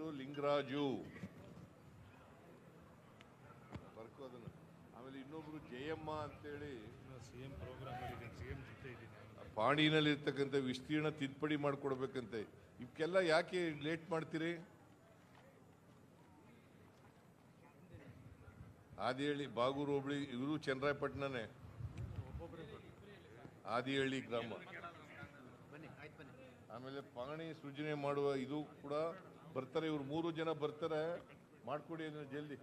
ಹೆಸರು ಲಿಂಗರಾಜು. ಬರ್ಕೋ ಅದನ್ನ. ಆಮೇಲೆ ಇನ್ನೊಬ್ರು ಜಯಮ್ಮ ಅಂತೇಳಿ. ಸಿಎಂ ಪ್ರೋಗ್ರಾಮ್ ಇದ್ದೀನಿ ಸಿಎಂ ಜೊತೆ ಇದ್ದೀನಿ ಪಾಣಿನಲ್ಲಿ ಇರ್ತಕ್ಕಂಥ ವಿಸ್ತೀರ್ಣ ತಿದ್ದುಪಡಿ ಮಾಡಿಕೊಡ್ಬೇಕಂತೆ. ಇವಕ್ಕೆಲ್ಲ ಯಾಕೆ ಲೇಟ್ ಮಾಡ್ತೀರಿ? ಆದಿಹಳ್ಳಿ ಬಾಗೂರು ಹೋಬಳಿ ಇವರು ಚನ್ನರಾಯಪಟ್ಟಣನೇ. ಆದಿಹಳ್ಳಿ ಗ್ರಾಮ. ಆಮೇಲೆ ಪಾಣಿ ಸೃಜನೆ ಮಾಡುವ ಇದು ಕೂಡ ಬರ್ತಾರೆ ಇವ್ರು ಮೂರು ಜನ ಬರ್ತಾರೆ. ಮಾಡ್ಕೊಡಿ ಅದನ್ನ ಜಲ್ದಿ.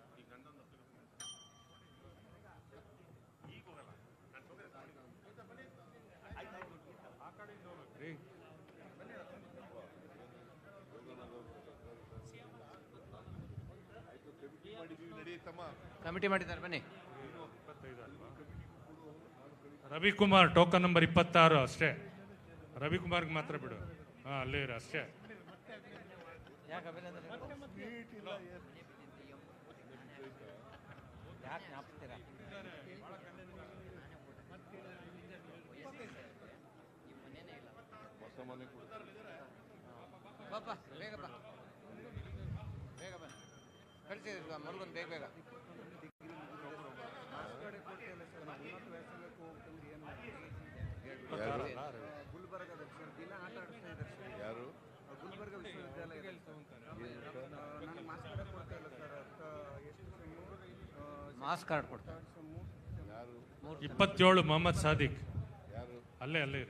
ಕಮಿಟಿ ಮಾಡಿದ್ದಾರೆ ಬನ್ನಿ. ರವಿಕುಮಾರ್ ಟೋಕನ್ ನಂಬರ್ ಇಪ್ಪತ್ತಾರು ಅಷ್ಟೇ. ರವಿಕುಮಾರ್ಗೆ ಮಾತ್ರ ಬಿಡು. ಹಾಂ ಅಲ್ಲೇ ಇರು ಅಷ್ಟೇ. ಯಾಕೆ ಅಭಿನಂದನೆ ಯಾಕೆ ಜ್ಞಾಪಿಸ್ತೀರಾ? ಹೊಸ ಮನೆ ಬಾಪ ಬೇಗ ಬಾ. ಬೇಗ ಬಾ. ಕಳಿಸಿದ್ರು ಮರುಗನ್ ಬೇಗ ಬೇಗ. ಮಾಸ್ ಕಾರ್ಡ್ ಕೊಡ್ತಾರೆ ಇಪ್ಪತ್ತೇಳು ಮೊಹಮ್ಮದ್ ಸಾದಿಕ್. ಯಾರು ಅಲ್ಲೇ ಅಲ್ಲೇ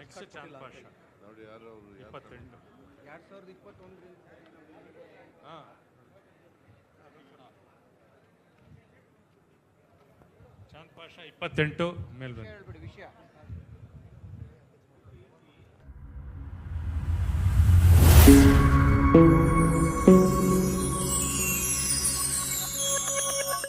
ನೆಕ್ಸ್ಟ್ ಚಾಂದ್ ಪಾಷಾ ನೋಡಿ ಯಾರು ಅವರು ಯಾರು? ಇಪ್ಪತ್ತೆಂಟು. ಎರಡು ಸಾವಿರದ ಇಪ್ಪತ್ತೊಂದರಿಂದ. ಹಾಂ. ಚಾಂದ್ ಪಾಷಾ ಇಪ್ಪತ್ತೆಂಟು ಮೇಲ್ ಬನ್ನಿ ವಿಷಯ.